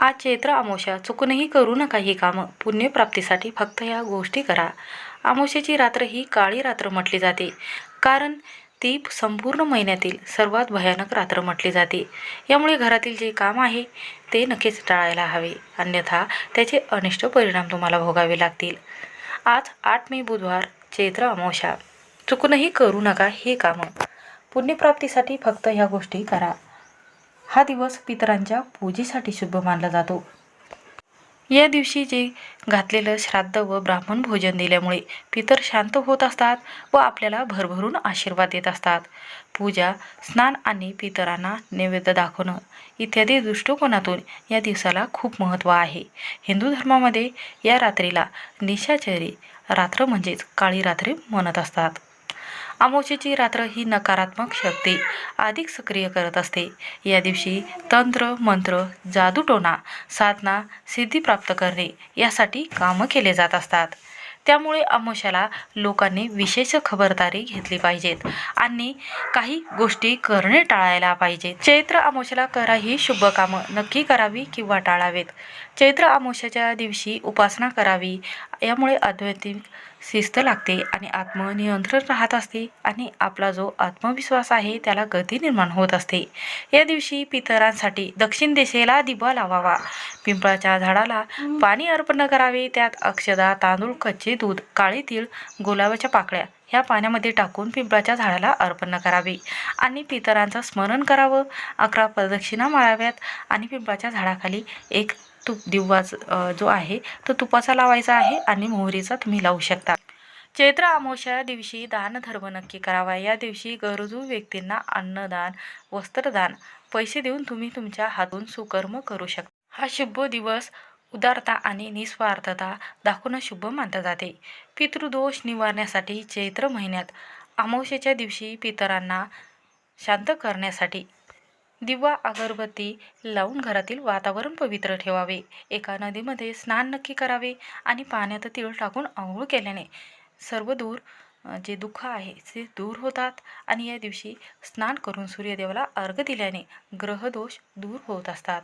आज चैत्र आमोशा चुकूनही करू नका ही कामं. पुण्यप्राप्तीसाठी फक्त ह्या गोष्टी करा. आमोशेची रात्र ही काळी रात्र म्हटली जाते. कारण ती संपूर्ण महिन्यातील सर्वात भयानक रात्र म्हटली जाते. यामुळे घरातील जे काम आहे ते नक्कीच टाळायला हवे. अन्यथा त्याचे अनिष्ट परिणाम तुम्हाला भोगावे लागतील. आज आठ मे बुधवार चैत्र अमावशा चुकूनही करू नका हे कामं. पुण्यप्राप्तीसाठी फक्त ह्या गोष्टी करा. हा दिवस पितरांच्या पूजेसाठी शुभ मानला जातो. या दिवशी जे घातलेलं श्राद्ध व ब्राह्मण भोजन दिल्यामुळे पितर शांत होत असतात व आपल्याला भरभरून आशीर्वाद देत असतात. पूजा स्नान आणि पितरांना नैवेद्य दाखवणं इत्यादी दृष्टिकोनातून या दिवसाला खूप महत्त्व आहे. हिंदू धर्मामध्ये या रात्रीला निशाचरी रात्र म्हणजेच काळी रात्री म्हणत असतात. अमावस्येची रात्र ही नकारात्मक शक्ती अधिक सक्रिय करत असते. या दिवशी तंत्र मंत्र जादूटोणा साधना सिद्धी प्राप्त करणे यासाठी कामं केले जात असतात. त्यामुळे अमावस्याला लोकांनी विशेष खबरदारी घेतली पाहिजेत आणि काही गोष्टी करणे टाळायला पाहिजेत चैत्र अमावस्याला करा ही शुभ कामं नक्की करावी किंवा टाळावेत. चैत्र आमोशाच्या दिवशी उपासना करावी. यामुळे आध्यात्मिक शिस्त लागते आणि आत्मनियंत्रण राहत असते आणि आपला जो आत्मविश्वास आहे त्याला गती निर्माण होत असते. या दिवशी पितरांसाठी दक्षिण दिशेला दिवा लावावा. पिंपळाच्या झाडाला पाणी अर्पण करावे. त्यात अक्षदा तांदूळ कच्चे दूध काळे तीळ गुलाबाच्या पाकळ्या ह्या पाण्यामध्ये टाकून पिंपळाच्या झाडाला अर्पण करावे आणि पितरांचं स्मरण करावं. अकरा प्रदक्षिणा माराव्यात आणि पिंपळाच्या झाडाखाली एक तुप दिवा जो आहे तो तुपाचा लावायचा आहे आणि मोहरीचा तुम्ही लावू शकता. चैत्र अमावस्या दिवशी दानधर्म नक्की करावा. या दिवशी गरजू व्यक्तींना अन्नदान वस्त्रदान पैसे देऊन तुम्ही तुमच्या हातून सुकर्म करू शकता. हा शुभ दिवस उदारता आणि निस्वार्थता दाखवणं शुभ मानलं जाते. पितृदोष निवारण्यासाठी चैत्र महिन्यात अमावस्येच्या दिवशी पितरांना शांत करण्यासाठी दिवा अगरबत्ती लावून घरातील वातावरण पवित्र ठेवावे. एका नदीमध्ये स्नान नक्की करावे आणि पाण्यात तीळ टाकून आंघोळ केल्याने सर्व दूर जे दुःख आहे ते दूर होतात आणि या दिवशी स्नान करून सूर्यदेवाला अर्घ दिल्याने ग्रहदोष दूर होत असतात.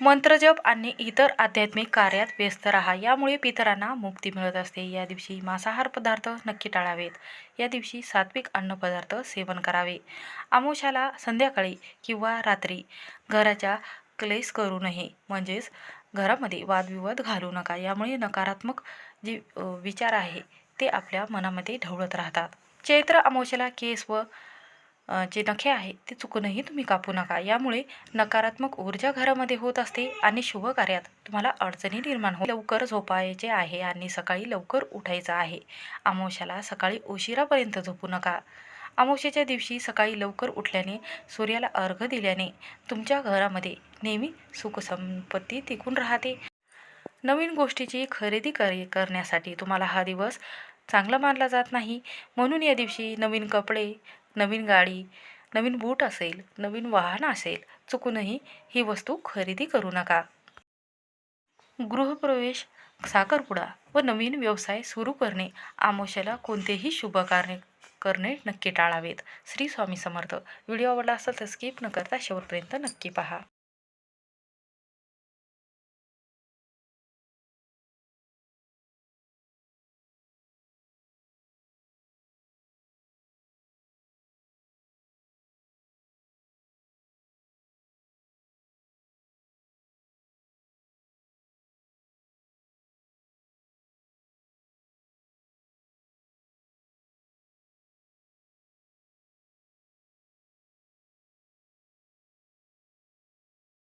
मंत्रजप आणि इतर आध्यात्मिक कार्यात व्यस्त राहा. यामुळे पितरांना मुक्ती मिळत असते. या दिवशी मांसाहार पदार्थ नक्की टाळावेत. या दिवशी सात्विक अन्नपदार्थ सेवन करावे. आमोशाला संध्याकाळी किंवा रात्री घराच्या क्लेश करू नये. म्हणजेच घरामध्ये वादविवाद घालू नका. यामुळे नकारात्मक जे विचार आहे ते आपल्या मनामध्ये ढवळत राहतात. चैत्र अमावस्याला केस व जे नखे आहे ते चुकूनही तुम्ही कापू नका. यामुळे नकारात्मक ऊर्जा घरामध्ये होत असते आणि शुभ कार्यात तुम्हाला अडचणी निर्माण हो लवकर झोपायचे आहे आणि सकाळी लवकर उठायचं आहे. अमावश्याला सकाळी उशिरापर्यंत झोपू नका. अमावश्याच्या दिवशी सकाळी लवकर उठल्याने सूर्याला अर्घ दिल्याने तुमच्या घरामध्ये नेहमी सुखसंपत्ती टिकून राहते. नवीन गोष्टीची खरेदी कर करण्यासाठी तुम्हाला हा दिवस चांगला मानला जात नाही. म्हणून या दिवशी नवीन कपडे नवीन गाडी नवीन बूट असेल नवीन वाहन असेल चुकूनही ही वस्तू खरेदी करू नका. गृहप्रवेश साखरपुडा व नवीन व्यवसाय सुरू करणे आमोशाला कोणतेही शुभ कार्य करणे नक्की टाळावेत. श्री स्वामी समर्थ. व्हिडिओ आवडला असेल तर स्किप न करता शेवटपर्यंत नक्की पहा.